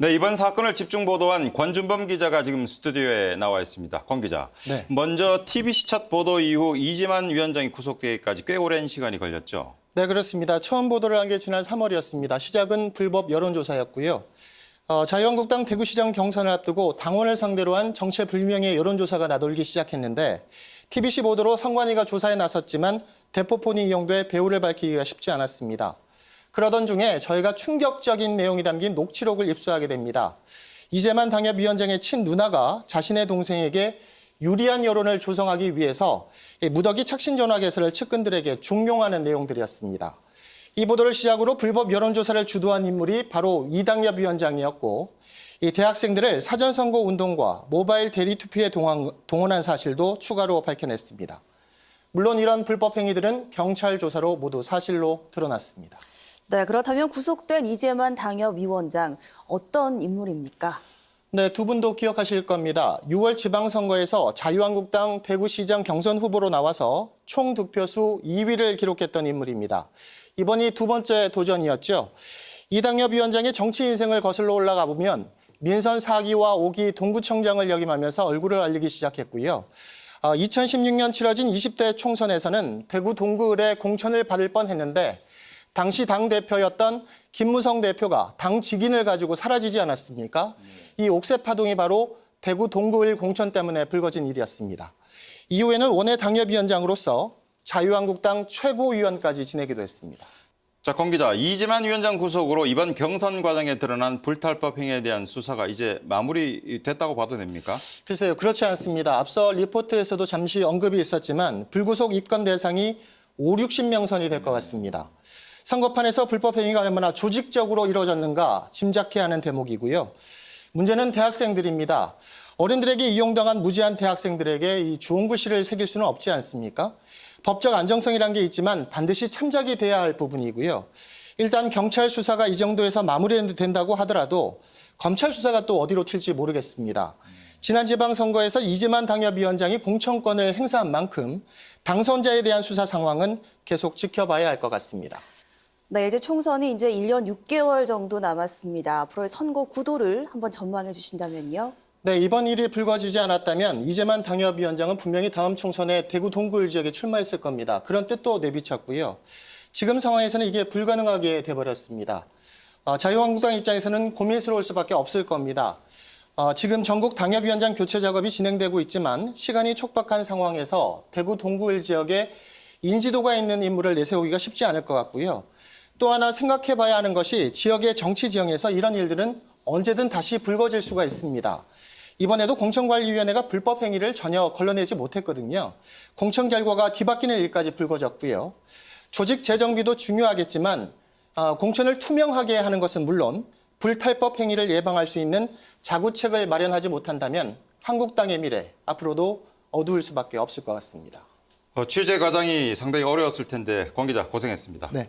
네, 이번 사건을 집중 보도한 권준범 기자가 지금 스튜디오에 나와 있습니다. 권 기자. 네. 먼저 TBC 첫 보도 이후 이재만 위원장이 구속되기까지 꽤 오랜 시간이 걸렸죠. 네, 그렇습니다. 처음 보도를 한 게 지난 3월이었습니다. 시작은 불법 여론조사였고요. 어, 자유한국당 대구시장 경선을 앞두고 당원을 상대로 한 정체불명의 여론조사가 나돌기 시작했는데 TBC 보도로 성관이가 조사에 나섰지만 대포폰이 이용돼 배우를 밝히기가 쉽지 않았습니다. 그러던 중에 저희가 충격적인 내용이 담긴 녹취록을 입수하게 됩니다. 이재만 당협위원장의 친 누나가 자신의 동생에게 유리한 여론을 조성하기 위해서 이 무더기 착신 전화 개설을 측근들에게 종용하는 내용들이었습니다. 이 보도를 시작으로 불법 여론조사를 주도한 인물이 바로 이당협 위원장이었고 이 대학생들을 사전선거 운동과 모바일 대리 투표에 동원- 동원한 사실도 추가로 밝혀냈습니다. 물론 이런 불법 행위들은 경찰 조사로 모두 사실로 드러났습니다. 네, 그렇다면 구속된 이재만 당협위원장 어떤 인물입니까? 네, 두 분도 기억하실 겁니다. 6월 지방선거에서 자유한국당 대구시장 경선 후보로 나와서 총 득표수 2위를 기록했던 인물입니다. 이번이 두 번째 도전이었죠. 이당협 위원장의 정치 인생을 거슬러 올라가 보면 민선 4기와 5기 동구청장을 역임하면서 얼굴을 알리기 시작했고요. 2016년 치러진 20대 총선에서는 대구 동구을에 공천을 받을 뻔했는데 당시 당 대표였던 김무성 대표가 당 직인을 가지고 사라지지 않았습니까? 이 옥새 파동이 바로 대구 동구을 공천 때문에 불거진 일이었습니다. 이후에는 원외 당협위원장으로서 자유한국당 최고위원까지 지내기도 했습니다. 자, 권 기자. 이재만 위원장 구속으로 이번 경선 과정에 드러난 불탈법 행위에 대한 수사가 이제 마무리됐다고 봐도 됩니까? 글쎄요, 그렇지 않습니다. 앞서 리포트에서도 잠시 언급이 있었지만 불구속 입건 대상이 5, 60명 선이 될 것 같습니다. 선거판에서 불법 행위가 얼마나 조직적으로 이루어졌는가 짐작해야 하는 대목이고요. 문제는 대학생들입니다. 어른들에게 이용당한 무지한 대학생들에게 이 좋은 글씨를 새길 수는 없지 않습니까? 법적 안정성이란 게 있지만 반드시 참작이 돼야 할 부분이고요. 일단 경찰 수사가 이 정도에서 마무리된다고 하더라도 검찰 수사가 또 어디로 튈지 모르겠습니다. 지난 지방선거에서 이재만 당협위원장이 공천권을 행사한 만큼 당선자에 대한 수사 상황은 계속 지켜봐야 할 것 같습니다. 네, 이제 총선이 이제 1년 6개월 정도 남았습니다. 앞으로의 선거 구도를 한번 전망해 주신다면요. 네, 이번 일이 불거지지 않았다면 이재만 당협위원장은 분명히 다음 총선에 대구 동구을 지역에 출마했을 겁니다. 그런 뜻도 내비쳤고요. 지금 상황에서는 이게 불가능하게 돼버렸습니다. 어, 자유한국당 입장에서는 고민스러울 수밖에 없을 겁니다. 어, 지금 전국 당협위원장 교체 작업이 진행되고 있지만 시간이 촉박한 상황에서 대구 동구을 지역에 인지도가 있는 인물을 내세우기가 쉽지 않을 것 같고요. 또 하나 생각해 봐야 하는 것이 지역의 정치 지형에서 이런 일들은 언제든 다시 불거질 수가 있습니다. 이번에도 공천관리위원회가 불법 행위를 전혀 걸러내지 못했거든요. 공천 결과가 뒤바뀌는 일까지 불거졌고요. 조직 재정비도 중요하겠지만 아, 공천을 투명하게 하는 것은 물론 불탈법 행위를 예방할 수 있는 자구책을 마련하지 못한다면 한국당의 미래 앞으로도 어두울 수밖에 없을 것 같습니다. 어, 취재 과정이 상당히 어려웠을 텐데 권 기자 고생했습니다. 네.